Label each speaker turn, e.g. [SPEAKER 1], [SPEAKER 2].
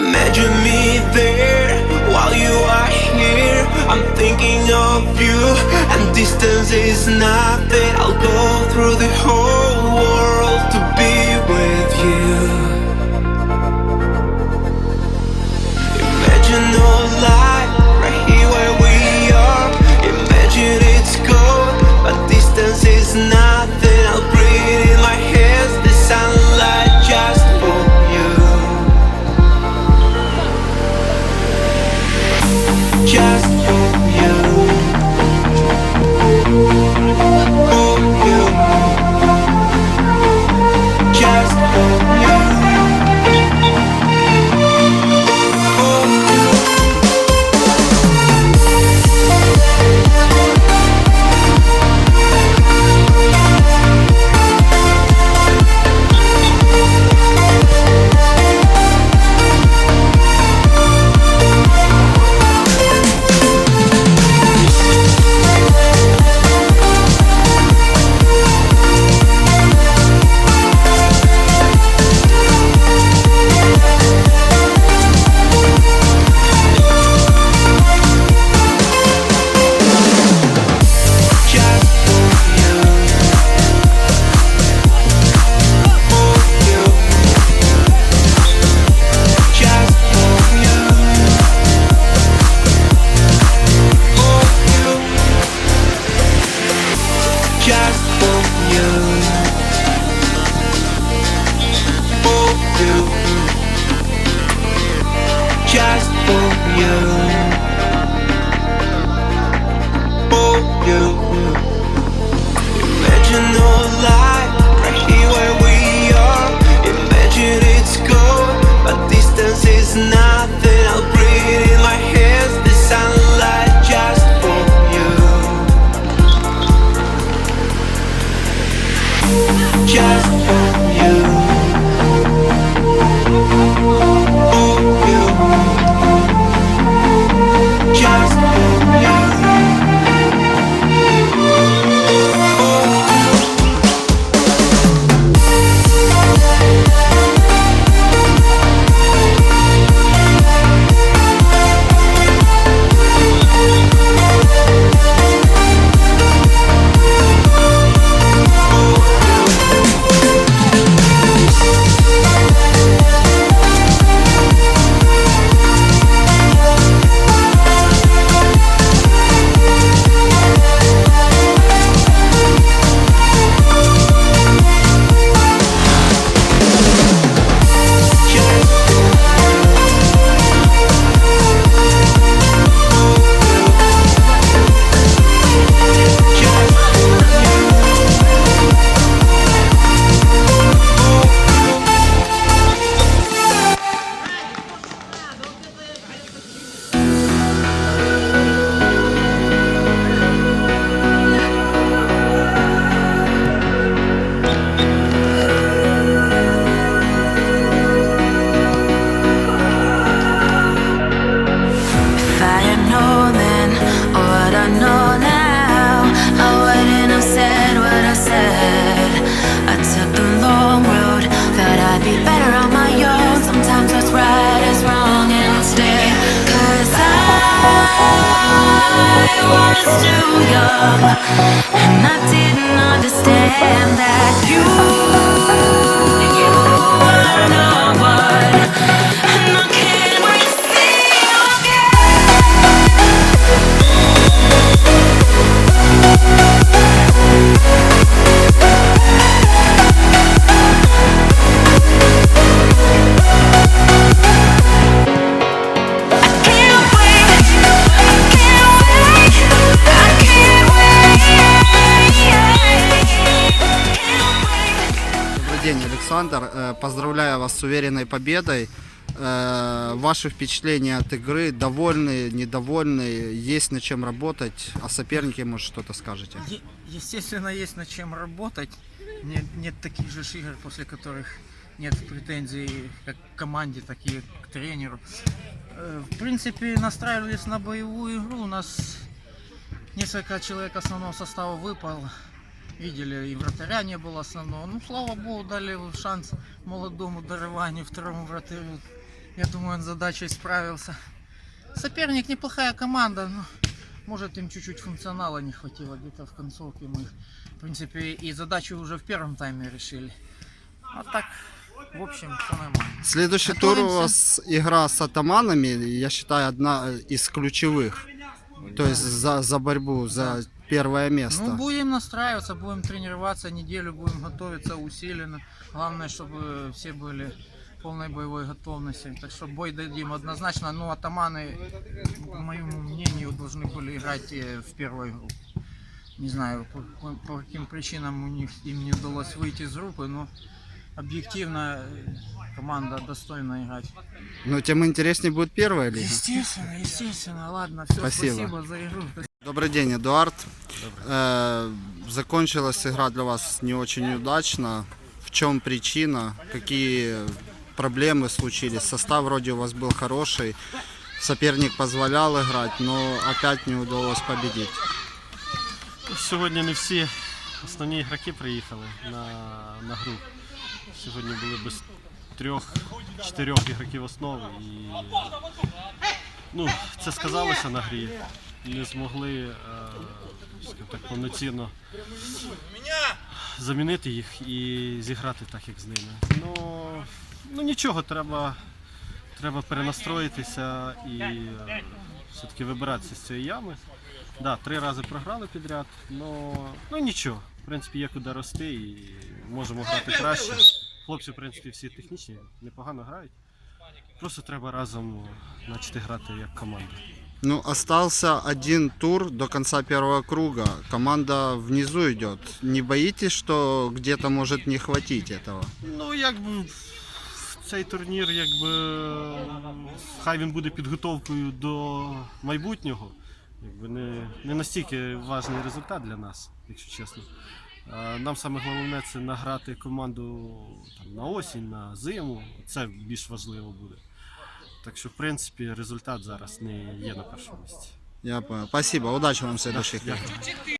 [SPEAKER 1] Imagine me there while you are here. I'm thinking of you, and distance is nothing. I'll go through the whole world to be with you. Imagine no light right here where we are. Imagine it's cold, but distance is nothing.
[SPEAKER 2] love. Александр. Э, Поздравляю вас с уверенной победой. Э, Ваши впечатления от игры? Довольны, недовольны? Есть над чем работать? О сопернике, может, что-то скажете?
[SPEAKER 3] Е- Естественно, есть над чем работать. Нет, нет таких же игр, после которых нет претензий как к команде, так и к тренеру. Э, В принципе, настраивались на боевую игру. У нас несколько человек основного состава выпало. Видели, и вратаря не было основного. Ну, слава богу, дали шанс молодому дарованию, второму вратарю. Я думаю, он с задачей справился. Соперник неплохая команда, но может им чуть-чуть функционала не хватило где-то в концовке. Мы, в принципе, и задачу уже в первом тайме решили. А так, в общем, все нормально.
[SPEAKER 2] Следующий тур у вас игра с атаманами, я считаю, одна из ключевых. То есть за, за борьбу, за первое место.
[SPEAKER 3] Ну, будем настраиваться, будем тренироваться, неделю будем готовиться усиленно. Главное, чтобы все были в полной боевой готовности. Так что бой дадим однозначно. Но атаманы, по моему мнению, должны были играть э, в первой группе. Не знаю, по, по- по каким причинам у них им не удалось выйти из группы, но объективно э, команда достойна играть.
[SPEAKER 2] Но тем интереснее будет первая лига.
[SPEAKER 3] Естественно, естественно. Ладно, все,
[SPEAKER 2] Спасибо.
[SPEAKER 3] спасибо за игру.
[SPEAKER 2] Добрый день, Эдуард. Э, закончилась игра для вас не очень удачно. В чем причина? Какие проблемы случились? Состав вроде у вас был хороший. Соперник позволял играть, но опять не удалось победить.
[SPEAKER 4] Сьогодні не всі основні ігроки приїхали на, на гру. Сьогодні були без трьох-чотирьох ігроків основи. І, ну, це сказалося на грі. Не змогли е, так, повноцінно замінити їх і зіграти так, як з ними. Ну, ну нічого, треба, треба перенастроїтися і е, все-таки вибиратися з цієї ями. Да, три рази програли підряд, но ну нічого. В принципі, є куди рости і можемо грати краще. Хлопці, в принципі, всі технічні, непогано грають. Просто треба разом почати грати як команда.
[SPEAKER 2] Ну, остался один тур до конца первого круга. Команда внизу идет. Не боитесь, что где-то может не хватить этого?
[SPEAKER 4] Ну, якби цей турнір, якби хай він буде підготовкою до майбутнього. Якби не, не настільки важний результат для нас, якщо чесно. Е, Нам саме головне це награти команду там, на осінь, на зиму. Це більш важливо буде. Так що, в принципі, результат зараз не є на першому місці.
[SPEAKER 2] Я понял. Спасибо. Удачи вам в следующих играх.
[SPEAKER 4] Дякую.